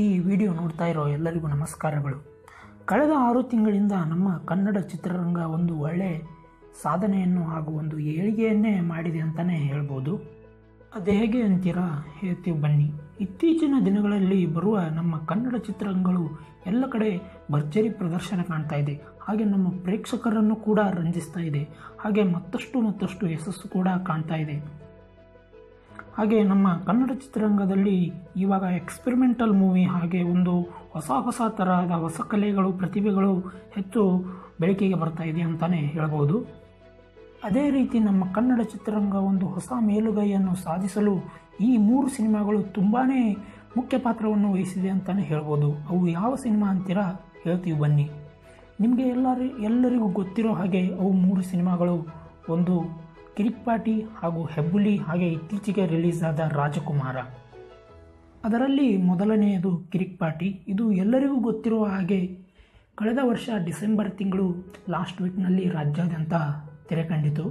ಈ ವಿಡಿಯೋ ನೋಡ್ತಾ ಇರೋ ಎಲ್ಲರಿಗೂ ನಮಸ್ಕಾರಗಳು. ಕಳೆದ ಆರು ತಿಂಗಳಿಂದ ನಮ್ಮ ಕನ್ನಡ ಚಿತ್ರರಂಗ ಒಂದು ಒಳ್ಳೆ ಸಾಧನೆಯನ್ನು ಹಾಗೂ ಒಂದು ಏಳಿಗೆಯನ್ನೇ ಮಾಡಿದೆ ಅಂತಲೇ ಹೇಳ್ಬೋದು. ಅದು ಹೇಗೆ ಅಂತೀರಾ? ಹೇಳ್ತೀವಿ ಬನ್ನಿ. ಇತ್ತೀಚಿನ ದಿನಗಳಲ್ಲಿ ಬರುವ ನಮ್ಮ ಕನ್ನಡ ಚಿತ್ರರಂಗಗಳು ಎಲ್ಲ ಕಡೆ ಭರ್ಜರಿ ಪ್ರದರ್ಶನ ಕಾಣ್ತಾ ಇದೆ. ಹಾಗೆ ನಮ್ಮ ಪ್ರೇಕ್ಷಕರನ್ನು ಕೂಡ ರಂಜಿಸ್ತಾ ಇದೆ. ಹಾಗೆ ಮತ್ತಷ್ಟು ಮತ್ತಷ್ಟು ಯಶಸ್ಸು ಕೂಡ ಕಾಣ್ತಾ ಇದೆ. ಹಾಗೆ ನಮ್ಮ ಕನ್ನಡ ಚಿತ್ರರಂಗದಲ್ಲಿ ಇವಾಗ ಎಕ್ಸ್ಪೆರಿಮೆಂಟಲ್ ಮೂವಿ ಹಾಗೆ ಒಂದು ಹೊಸ ಹೊಸ ತರಹದ ಹೊಸ ಕಲೆಗಳು, ಪ್ರತಿಭೆಗಳು ಹೆಚ್ಚು ಬೆಳಕಿಗೆ ಬರ್ತಾ ಇದೆ ಅಂತಲೇ ಹೇಳ್ಬೋದು. ಅದೇ ರೀತಿ ನಮ್ಮ ಕನ್ನಡ ಚಿತ್ರರಂಗ ಒಂದು ಹೊಸ ಮೇಲುಗೈಯನ್ನು ಸಾಧಿಸಲು ಈ ಮೂರು ಸಿನಿಮಾಗಳು ತುಂಬಾ ಮುಖ್ಯ ಪಾತ್ರವನ್ನು ವಹಿಸಿದೆ ಅಂತಲೇ ಹೇಳ್ಬೋದು. ಅವು ಯಾವ ಸಿನಿಮಾ ಅಂತೀರಾ? ಹೇಳ್ತೀವಿ ಬನ್ನಿ. ನಿಮಗೆ ಎಲ್ಲರಿ, ಎಲ್ಲರಿಗೂ ಗೊತ್ತಿರೋ ಹಾಗೆ ಅವು ಮೂರು ಸಿನಿಮಾಗಳು ಒಂದು ಕಿರಿಕ್ಪಾಟಿ ಹಾಗೂ ಹೆಬ್ಬುಲಿ ಹಾಗೆ ಇತ್ತೀಚೆಗೆ ರಿಲೀಸ್ ಆದ ರಾಜಕುಮಾರ. ಅದರಲ್ಲಿ ಮೊದಲನೆಯದು ಕಿರಿಕ್ಪಾಟಿ ಇದು ಎಲ್ಲರಿಗೂ ಗೊತ್ತಿರುವ ಹಾಗೆ ಕಳೆದ ವರ್ಷ ಡಿಸೆಂಬರ್ ತಿಂಗಳು ಲಾಸ್ಟ್ ವೀಕ್ನಲ್ಲಿ ರಾಜ್ಯಾದ್ಯಂತ ತೆರೆ ಕಂಡಿತು.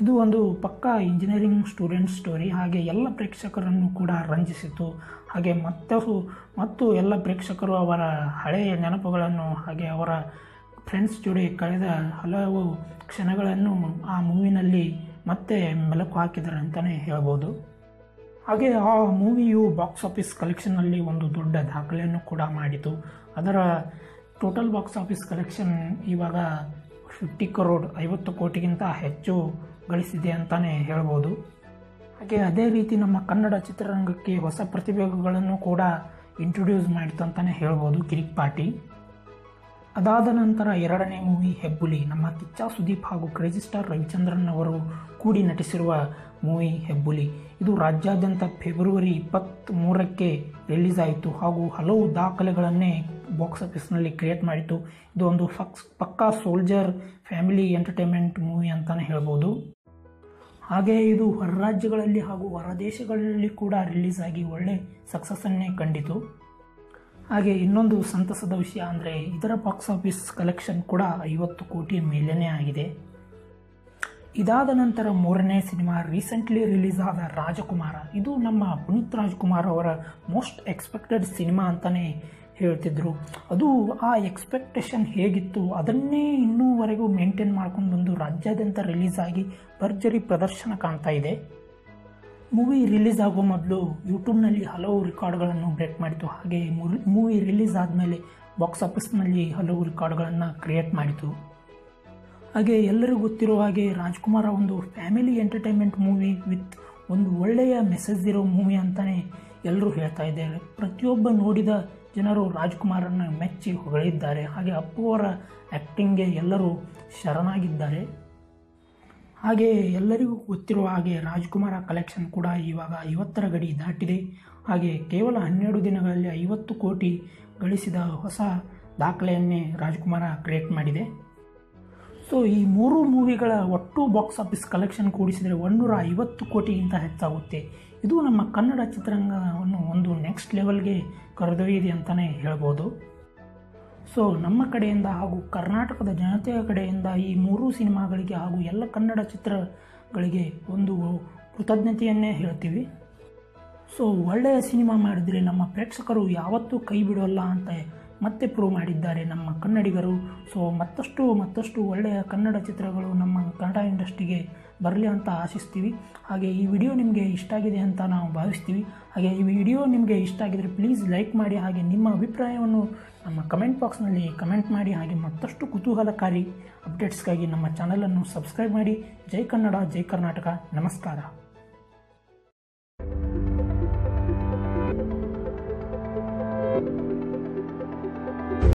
ಇದು ಒಂದು ಪಕ್ಕಾ ಇಂಜಿನಿಯರಿಂಗ್ ಸ್ಟೂಡೆಂಟ್ ಸ್ಟೋರಿ. ಹಾಗೆ ಎಲ್ಲ ಪ್ರೇಕ್ಷಕರನ್ನು ಕೂಡ ರಂಜಿಸಿತು. ಹಾಗೆ ಮತ್ತು ಮತ್ತು ಎಲ್ಲ ಪ್ರೇಕ್ಷಕರು ಅವರ ಹಳೆಯ ನೆನಪುಗಳನ್ನು ಹಾಗೆ ಅವರ ಫ್ರೆಂಡ್ಸ್ ಜೋಡಿ ಕಳೆದ ಹಲವು ಕ್ಷಣಗಳನ್ನು ಆ ಮೂವಿನಲ್ಲಿ ಮತ್ತೆ ಮೆಲುಕು ಹಾಕಿದ್ದಾರೆ ಅಂತಲೇ ಹೇಳ್ಬೋದು. ಹಾಗೆ ಆ ಮೂವಿಯು ಬಾಕ್ಸ್ ಆಫೀಸ್ ಕಲೆಕ್ಷನ್ನಲ್ಲಿ ಒಂದು ದೊಡ್ಡ ದಾಖಲೆಯನ್ನು ಕೂಡ ಮಾಡಿತು. ಅದರ ಟೋಟಲ್ ಬಾಕ್ಸ್ ಆಫೀಸ್ ಕಲೆಕ್ಷನ್ ಇವಾಗ ಫಿಫ್ಟಿ ಕರೋಡ್, ಐವತ್ತು ಕೋಟಿಗಿಂತ ಹೆಚ್ಚು ಗಳಿಸಿದೆ ಅಂತಲೇ ಹೇಳ್ಬೋದು. ಹಾಗೆ ಅದೇ ರೀತಿ ನಮ್ಮ ಕನ್ನಡ ಚಿತ್ರರಂಗಕ್ಕೆ ಹೊಸ ಪ್ರತಿಭೆಗಳನ್ನು ಕೂಡ ಇಂಟ್ರೊಡ್ಯೂಸ್ ಮಾಡಿತು ಅಂತಲೇ ಹೇಳ್ಬೋದು ಕಿರಿಕ್ ಪಾಟಿ ಅದಾದ ನಂತರ ಎರಡನೇ ಮೂವಿ ಹೆಬ್ಬುಲಿ. ನಮ್ಮ ಕಿಚ್ಚ ಸುದೀಪ್ ಹಾಗೂ ಕ್ರೇಜಿ ಸ್ಟಾರ್ ರವಿಚಂದ್ರನ್ ಅವರು ಕೂಡಿ ನಟಿಸಿರುವ ಮೂವಿ ಹೆಬ್ಬುಲಿ. ಇದು ರಾಜ್ಯಾದ್ಯಂತ ಫೆಬ್ರವರಿ ಇಪ್ಪತ್ತ್ಮೂರಕ್ಕೆ ರಿಲೀಸ್ ಆಯಿತು ಹಾಗೂ ಹಲವು ದಾಖಲೆಗಳನ್ನೇ ಬಾಕ್ಸ್ ಆಫೀಸ್ನಲ್ಲಿ ಕ್ರಿಯೇಟ್ ಮಾಡಿತು. ಇದು ಒಂದು ಫಕ್ಸ್ ಪಕ್ಕಾ ಸೋಲ್ಜರ್ ಫ್ಯಾಮಿಲಿ ಎಂಟರ್ಟೈನ್ಮೆಂಟ್ ಮೂವಿ ಅಂತಲೇ ಹೇಳ್ಬೋದು. ಹಾಗೆ ಇದು ಹೊರ ರಾಜ್ಯಗಳಲ್ಲಿ ಹಾಗೂ ಹೊರ ದೇಶಗಳಲ್ಲಿ ಕೂಡ ರಿಲೀಸ್ ಆಗಿ ಒಳ್ಳೆ ಸಕ್ಸಸ್ಸನ್ನೇ ಕಂಡಿತು. ಹಾಗೆ ಇನ್ನೊಂದು ಸಂತಸದ ವಿಷಯ ಅಂದರೆ ಇದರ ಬಾಕ್ಸ್ ಆಫೀಸ್ ಕಲೆಕ್ಷನ್ ಕೂಡ ಐವತ್ತು ಕೋಟಿ ಮೇಲೇನೇ ಆಗಿದೆ. ಇದಾದ ನಂತರ ಮೂರನೇ ಸಿನಿಮಾ ರೀಸೆಂಟ್ಲಿ ರಿಲೀಸ್ ಆದ ರಾಜಕುಮಾರ. ಇದು ನಮ್ಮ ಪುನೀತ್ ರಾಜ್ಕುಮಾರ್ ಅವರ ಮೋಸ್ಟ್ ಎಕ್ಸ್ಪೆಕ್ಟೆಡ್ ಸಿನಿಮಾ ಅಂತಲೇ ಹೇಳ್ತಿದ್ರು. ಅದು ಆ ಎಕ್ಸ್ಪೆಕ್ಟೇಷನ್ ಹೇಗಿತ್ತು ಅದನ್ನೇ ಇನ್ನೂವರೆಗೂ ಮೇಂಟೈನ್ ಮಾಡ್ಕೊಂಡು ಬಂದು ರಾಜ್ಯಾದ್ಯಂತ ರಿಲೀಸ್ ಆಗಿ ಭರ್ಜರಿ ಪ್ರದರ್ಶನ ಕಾಣ್ತಾ ಇದೆ. ಮೂವಿ ರಿಲೀಸ್ ಆಗೋ ಮೊದಲು ಯೂಟ್ಯೂಬ್ನಲ್ಲಿ ಹಲವು ರೆಕಾರ್ಡ್ಗಳನ್ನು ಬ್ರೇಕ್ ಮಾಡಿತು ಹಾಗೆ ಮೂವಿ ರಿಲೀಸ್ ಆದಮೇಲೆ ಬಾಕ್ಸ್ ಆಫೀಸ್ನಲ್ಲಿ ಹಲವು ರೆಕಾರ್ಡ್ಗಳನ್ನು ಕ್ರಿಯೇಟ್ ಮಾಡಿತು. ಹಾಗೆ ಎಲ್ಲರಿಗೂ ಗೊತ್ತಿರೋ ಹಾಗೆ ರಾಜ್ಕುಮಾರ ಒಂದು ಫ್ಯಾಮಿಲಿ ಎಂಟರ್ಟೈನ್ಮೆಂಟ್ ಮೂವಿ ವಿತ್ ಒಂದು ಒಳ್ಳೆಯ ಮೆಸೇಜ್ ಇರೋ ಮೂವಿ ಅಂತಲೇ ಎಲ್ಲರೂ ಹೇಳ್ತಾ ಇದ್ದಾರೆ. ಪ್ರತಿಯೊಬ್ಬ ನೋಡಿದ ಜನರು ರಾಜ್ಕುಮಾರನ್ನು ಮೆಚ್ಚಿ ಹೊಗಳಿದ್ದಾರೆ. ಹಾಗೆ ಅಪ್ಪು ಅವರ ಆ್ಯಕ್ಟಿಂಗ್ಗೆ ಎಲ್ಲರೂ ಶರಣಾಗಿದ್ದಾರೆ. ಹಾಗೆ ಎಲ್ಲರಿಗೂ ಗೊತ್ತಿರುವ ಹಾಗೆ ರಾಜ್ಕುಮಾರ ಕಲೆಕ್ಷನ್ ಕೂಡ ಇವಾಗ ಐವತ್ತರ ಗಡಿ ದಾಟಿದೆ. ಹಾಗೆ ಕೇವಲ ಹನ್ನೆರಡು ದಿನಗಳಲ್ಲಿ ಐವತ್ತು ಕೋಟಿ ಗಳಿಸಿದ ಹೊಸ ದಾಖಲೆಯನ್ನೇ ರಾಜ್ಕುಮಾರ ಕ್ರಿಯೇಟ್ ಮಾಡಿದೆ. ಸೊ ಈ ಮೂರು ಮೂವಿಗಳ ಒಟ್ಟು ಬಾಕ್ಸ್ ಆಫೀಸ್ ಕಲೆಕ್ಷನ್ ಕೂಡಿಸಿದರೆ ಒಂದೂರ ಐವತ್ತು ಕೋಟಿಗಿಂತ ಹೆಚ್ಚಾಗುತ್ತೆ. ಇದು ನಮ್ಮ ಕನ್ನಡ ಚಿತ್ರರಂಗವನ್ನು ಒಂದು ನೆಕ್ಸ್ಟ್ ಲೆವೆಲ್ಗೆ ಕರೆದೊಯ್ಯಿದೆ ಅಂತಲೇ ಹೇಳ್ಬೋದು. ಸೊ ನಮ್ಮ ಕಡೆಯಿಂದ ಹಾಗೂ ಕರ್ನಾಟಕದ ಜನತೆಯ ಕಡೆಯಿಂದ ಈ ಮೂರೂ ಸಿನಿಮಾಗಳಿಗೆ ಹಾಗೂ ಎಲ್ಲ ಕನ್ನಡ ಚಿತ್ರಗಳಿಗೆ ಒಂದು ಕೃತಜ್ಞತೆಯನ್ನೇ ಹೇಳ್ತೀವಿ. ಸೊ ಒಳ್ಳೆಯ ಸಿನಿಮಾ ಮಾಡಿದರೆ ನಮ್ಮ ಪ್ರೇಕ್ಷಕರು ಯಾವತ್ತೂ ಕೈ ಬಿಡೋಲ್ಲ ಅಂತ ಮತ್ತೆ ಪ್ರೂವ್ ಮಾಡಿದ್ದಾರೆ ನಮ್ಮ ಕನ್ನಡಿಗರು. ಸೊ ಮತ್ತಷ್ಟು ಮತ್ತಷ್ಟು ಒಳ್ಳೆಯ ಕನ್ನಡ ಚಿತ್ರಗಳು ನಮ್ಮ ಕನ್ನಡ ಇಂಡಸ್ಟ್ರಿಗೆ ಬರಲಿ ಅಂತ ಆಶಿಸ್ತೀವಿ. ಹಾಗೆ ಈ ವಿಡಿಯೋ ನಿಮಗೆ ಇಷ್ಟ ಆಗಿದೆ ಅಂತ ನಾವು ಭಾವಿಸ್ತೀವಿ. ಹಾಗೆ ಈ ವಿಡಿಯೋ ನಿಮಗೆ ಇಷ್ಟ ಆಗಿದರೆ ಪ್ಲೀಸ್ ಲೈಕ್ ಮಾಡಿ, ಹಾಗೆ ನಿಮ್ಮ ಅಭಿಪ್ರಾಯವನ್ನು ನಮ್ಮ ಕಮೆಂಟ್ ಬಾಕ್ಸ್ನಲ್ಲಿ ಕಮೆಂಟ್ ಮಾಡಿ, ಹಾಗೆ ಮತ್ತಷ್ಟು ಕುತೂಹಲಕಾರಿ ಅಪ್ಡೇಟ್ಸ್ಗಾಗಿ ನಮ್ಮ ಚಾನಲನ್ನು ಸಬ್ಸ್ಕ್ರೈಬ್ ಮಾಡಿ. ಜೈ ಕನ್ನಡ, ಜೈ ಕರ್ನಾಟಕ. ನಮಸ್ಕಾರ.